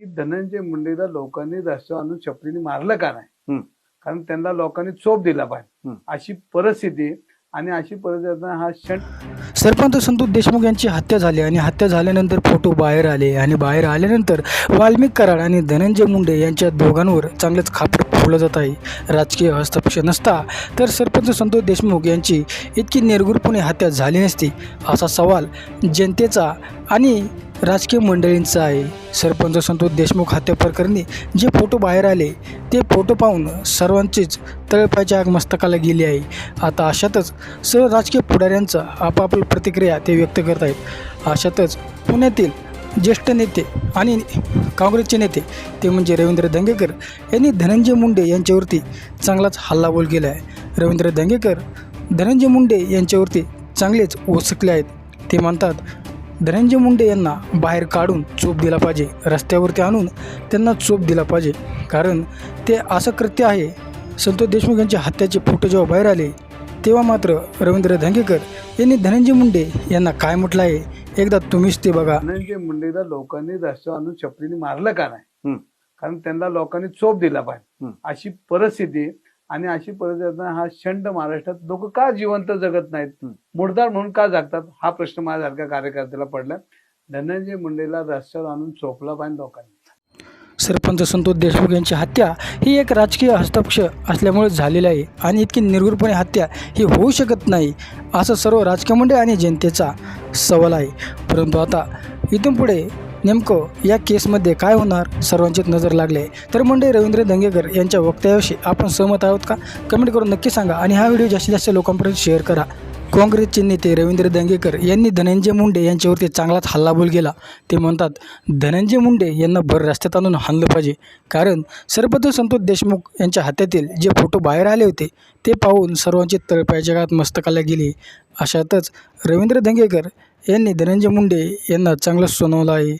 की धनंजय मुंडेला लोकांनी रस्त्यावर आणून चपलीने मारलं का नाही. कारण त्यांना लोकांनी चोप दिला पाहिजे. अशी परिस्थिती आणि अशी परिस्थिती हा क्षण सरपंच संतोष देशमुख यांची हत्या झाली आणि हत्या झाल्यानंतर फोटो बाहेर आले आणि बाहेर आल्यानंतर वाल्मिक कराड आणि धनंजय मुंडे यांच्या दोघांवर चांगलंच खापर फोडलं जात आहे. राजकीय हस्तक्षेप नसता तर सरपंच संतोष देशमुख यांची इतकी निर्गुरपणे हत्या झाली नसती असा सवाल जनतेचा आणि राजकीय मंडळींचा आहे. सरपंच संतोष देशमुख हत्या प्रकरणी जे फोटो बाहेर आले ते फोटो पाहून सर्वांचीच तळपायच्या आग मस्तकाला गेली आहे. आता अशातच सर्व राजकीय पुढाऱ्यांचं आपापली प्रतिक्रिया ते व्यक्त करत आहेत. अशातच पुण्यातील ज्येष्ठ नेते आणि काँग्रेसचे नेते ते म्हणजे रवींद्र दंगेकर यांनी धनंजय मुंडे यांच्यावरती चांगलाच हल्लाबोल केला आहे रवींद्र दंगेकर धनंजय मुंडे यांच्यावरती चांगलेच ओसकले आहेत. ते म्हणतात धनंजय मुंडे यांना बाहेर काढून चोप दिला पाहिजे रस्त्यावरती आणून त्यांना चोप दिला पाहिजे. कारण ते असं कृत्य आहे. संतोष देशमुख यांच्या हत्याचे फोटो जेव्हा बाहेर आले तेव्हा मात्र रवींद्र धंगेकर यांनी धनंजय मुंडे यांना काय म्हटलं आहे? एकदा तुम्हीच ते बघा. धनंजय मुंडेला लोकांनी रस्त्यावर आणून चपलीने मारलं का नाही. कारण त्यांना लोकांनी चोप दिला पाहिजे. अशी परिस्थिती आणि अशी परिस्थिती हा शंड महाराष्ट्रात लोक का जिवंत जगत नाहीत. मुडदार म्हणून का जगतात? हा प्रश्न माझ्यासारख्या कार्यकर्त्याला पडला. धनंजय मुंडेला रस्त्यावर आणून चोपला पाहिजे लोकांनी. सरपंच संतोष देशमुख यांची हत्या ही एक राजकीय हस्तक्षेप असल्यामुळे झालेली आहे आणि इतकी निर्गुरपणे हत्या ही होऊ शकत नाही असं सर्व राजकीय मंडळ आणि जनतेचा सवाल आहे. परंतु आता इथून पुढे नेमकं या केसमध्ये काय होणार सर्वांचीच नजर लागली आहे. तर मंडळी रवींद्र दंगेकर यांच्या वक्तव्याविषयी आपण सहमत आहोत का? कमेंट करून नक्की सांगा आणि हा व्हिडिओ जास्तीत जास्त लोकांपर्यंत शेअर करा. काँग्रेसचे नेते रवींद्र दंगेकर यांनी धनंजय मुंडे यांच्यावरती चांगलाच हल्लाबोल केला ते म्हणतात धनंजय मुंडे यांना भर रस्त्यात आणून हाणलं पाहिजे. कारण सर्वप्रथम संतोष देशमुख यांच्या हातातील जे फोटो बाहेर आले होते ते पाहून सर्वांची तळपायच्या काळात मस्तकाला गेली. अशातच रवींद्र दंगेकर यांनी धनंजय मुंडे यांना चांगलं सुनावलं आहे.